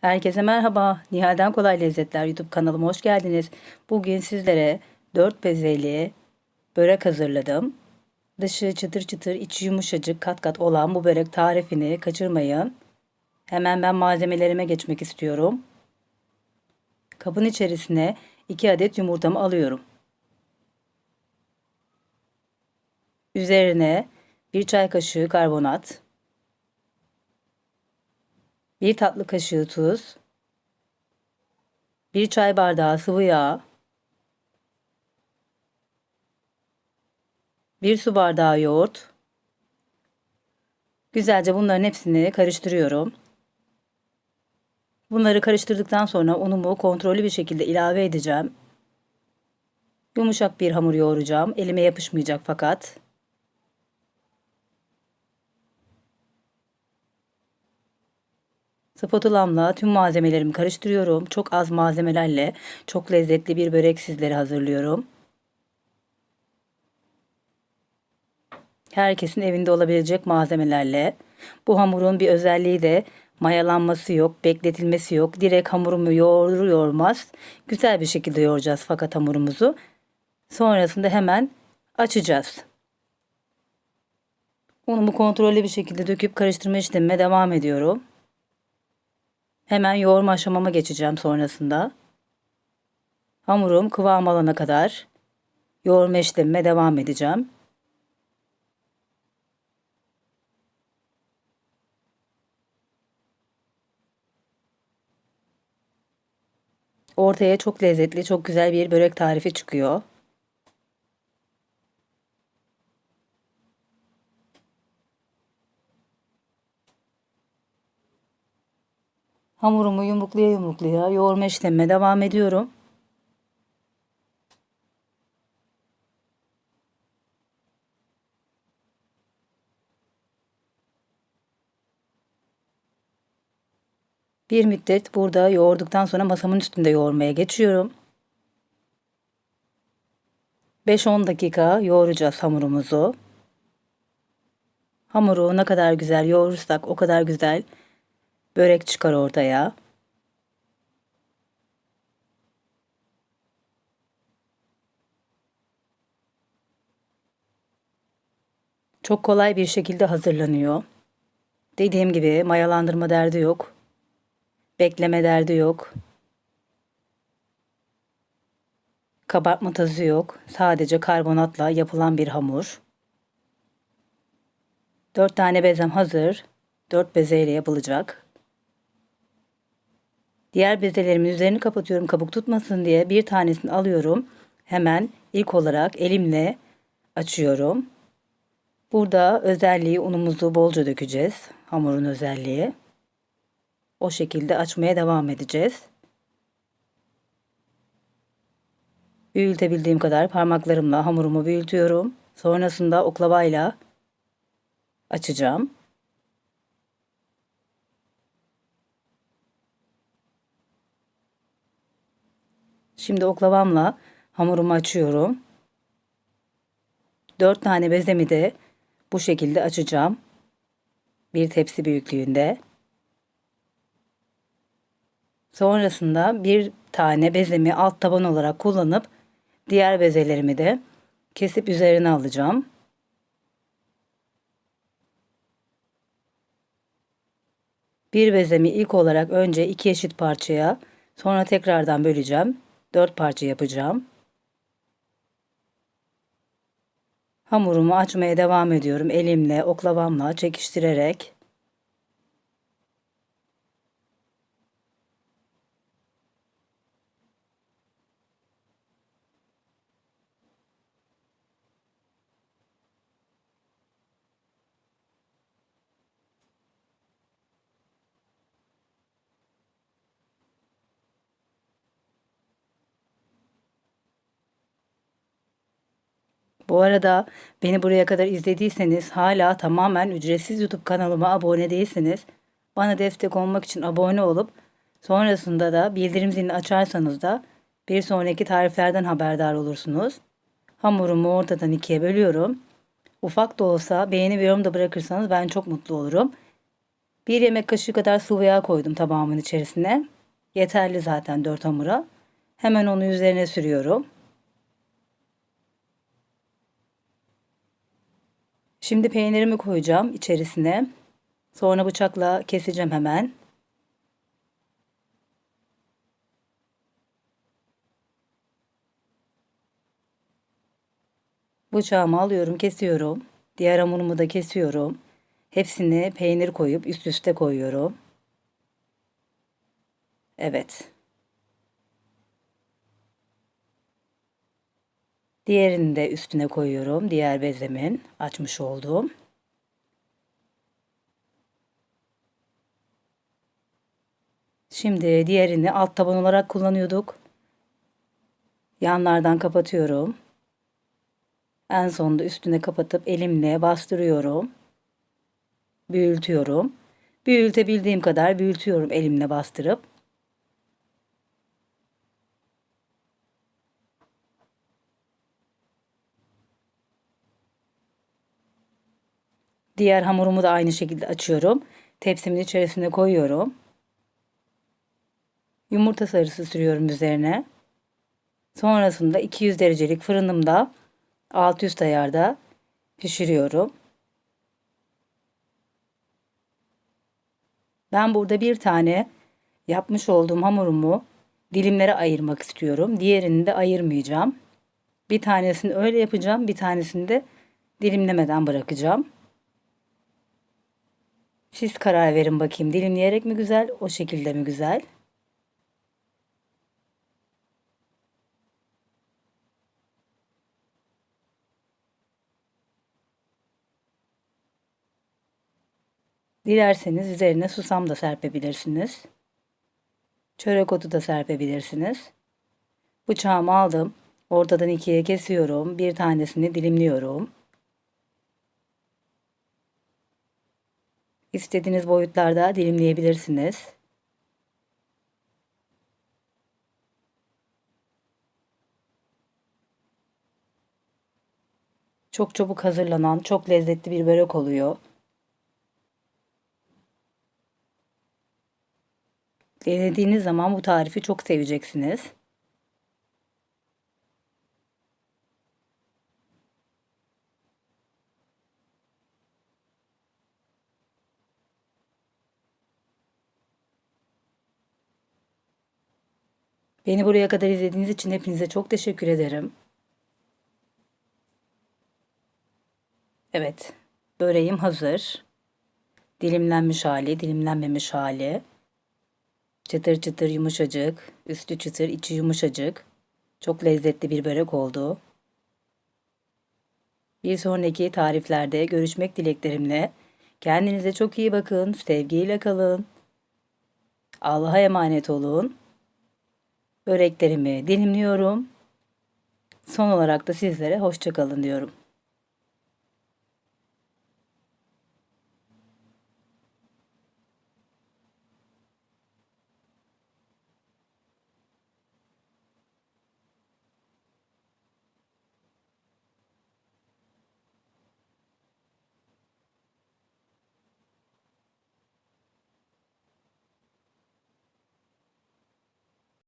Herkese merhaba. Nihal'den Kolay Lezzetler YouTube kanalıma hoş geldiniz. Bugün sizlere 4 bezeli börek hazırladım. Dışı çıtır çıtır, içi yumuşacık, kat kat olan bu börek tarifini kaçırmayın. Hemen ben malzemelerime geçmek istiyorum. Kabın içerisine 2 adet yumurtamı alıyorum. Üzerine 1 çay kaşığı karbonat, 1 tatlı kaşığı tuz, 1 çay bardağı sıvı yağ, 1 su bardağı yoğurt. Güzelce bunların hepsini karıştırıyorum. Bunları karıştırdıktan sonra unumu kontrollü bir şekilde ilave edeceğim. Yumuşak bir hamur yoğuracağım. Elime yapışmayacak fakat. Spatulamla tüm malzemelerimi karıştırıyorum. Çok az malzemelerle çok lezzetli bir börek sizlere hazırlıyorum. Herkesin evinde olabilecek malzemelerle. Bu hamurun bir özelliği de mayalanması yok, bekletilmesi yok. Direkt hamurumu yoğurur yoğurmaz güzel bir şekilde yoğuracağız fakat hamurumuzu. Sonrasında hemen açacağız. Unumu kontrollü bir şekilde döküp karıştırma işlemime devam ediyorum. Hemen yoğurma aşamama geçeceğim sonrasında. Hamurum kıvam alana kadar yoğurma işlemime devam edeceğim. Ortaya çok lezzetli, çok güzel bir börek tarifi çıkıyor. Hamurumu yumruklaya yumruklaya yoğurma işlemime devam ediyorum. Bir müddet burada yoğurduktan sonra masamın üstünde yoğurmaya geçiyorum. 5-10 dakika yoğuracağız hamurumuzu. Hamuru ne kadar güzel yoğurursak o kadar güzel börek çıkar ortaya. Çok kolay bir şekilde hazırlanıyor. Dediğim gibi mayalandırma derdi yok. Bekleme derdi yok. Kabartma tazı yok. Sadece karbonatla yapılan bir hamur. 4 tane bezem hazır. 4 bezeyle yapılacak. Diğer bezelerimin üzerini kapatıyorum kabuk tutmasın diye. Bir tanesini alıyorum. Hemen ilk olarak elimle açıyorum. Burada özelliği unumuzu bolca dökeceğiz. Hamurun özelliği. O şekilde açmaya devam edeceğiz. Büyütebildiğim kadar parmaklarımla hamurumu büyütüyorum. Sonrasında oklavayla açacağım. Şimdi oklavamla hamurumu açıyorum. 4 tane bezemi de bu şekilde açacağım. Bir tepsi büyüklüğünde. Sonrasında bir tane bezemi alt taban olarak kullanıp diğer bezelerimi de kesip üzerine alacağım. Bir bezemi ilk olarak önce iki eşit parçaya sonra tekrardan böleceğim. Dört parça yapacağım. Hamurumu açmaya devam ediyorum. Elimle, oklavamla çekiştirerek. Bu arada beni buraya kadar izlediyseniz hala tamamen ücretsiz YouTube kanalıma abone değilsiniz. Bana destek olmak için abone olup sonrasında da bildirim zilini açarsanız da bir sonraki tariflerden haberdar olursunuz. Hamurumu ortadan ikiye bölüyorum. Ufak da olsa beğeni ve yorum da bırakırsanız ben çok mutlu olurum. Bir yemek kaşığı kadar sıvı yağ koydum tabağımın içerisine. Yeterli zaten 4 hamura. Hemen onu üzerine sürüyorum. Şimdi peynirimi koyacağım içerisine. Sonra bıçakla keseceğim hemen. Bıçağımı alıyorum, kesiyorum. Diğer hamurumu da kesiyorum. Hepsini peynir koyup üst üste koyuyorum. Evet. Diğerini de üstüne koyuyorum. Diğer bezemin açmış olduğum. Şimdi diğerini alt taban olarak kullanıyorduk. Yanlardan kapatıyorum. En sonunda üstüne kapatıp elimle bastırıyorum. Büyütüyorum. Büyütebildiğim kadar büyütüyorum elimle bastırıp. Diğer hamurumu da aynı şekilde açıyorum. Tepsimin içerisine koyuyorum. Yumurta sarısı sürüyorum üzerine. Sonrasında 200 derecelik fırınımda alt üst ayarda pişiriyorum. Ben burada bir tane yapmış olduğum hamurumu dilimlere ayırmak istiyorum. Diğerini de ayırmayacağım. Bir tanesini öyle yapacağım, bir tanesini de dilimlemeden bırakacağım. Siz karar verin bakayım dilimleyerek mi güzel, o şekilde mi güzel? Dilerseniz üzerine susam da serpebilirsiniz. Çörek otu da serpebilirsiniz. Bıçağımı aldım. Ortadan ikiye kesiyorum. Bir tanesini dilimliyorum. İstediğiniz boyutlarda dilimleyebilirsiniz. Çok çabuk hazırlanan, çok lezzetli bir börek oluyor. Denediğiniz zaman bu tarifi çok seveceksiniz. Beni buraya kadar izlediğiniz için hepinize çok teşekkür ederim. Evet, böreğim hazır. Dilimlenmiş hali, dilimlenmemiş hali. Çıtır çıtır yumuşacık, üstü çıtır, içi yumuşacık. Çok lezzetli bir börek oldu. Bir sonraki tariflerde görüşmek dileklerimle. Kendinize çok iyi bakın, sevgiyle kalın. Allah'a emanet olun. Böreklerimi dilimliyorum. Son olarak da sizlere hoşça kalın diyorum.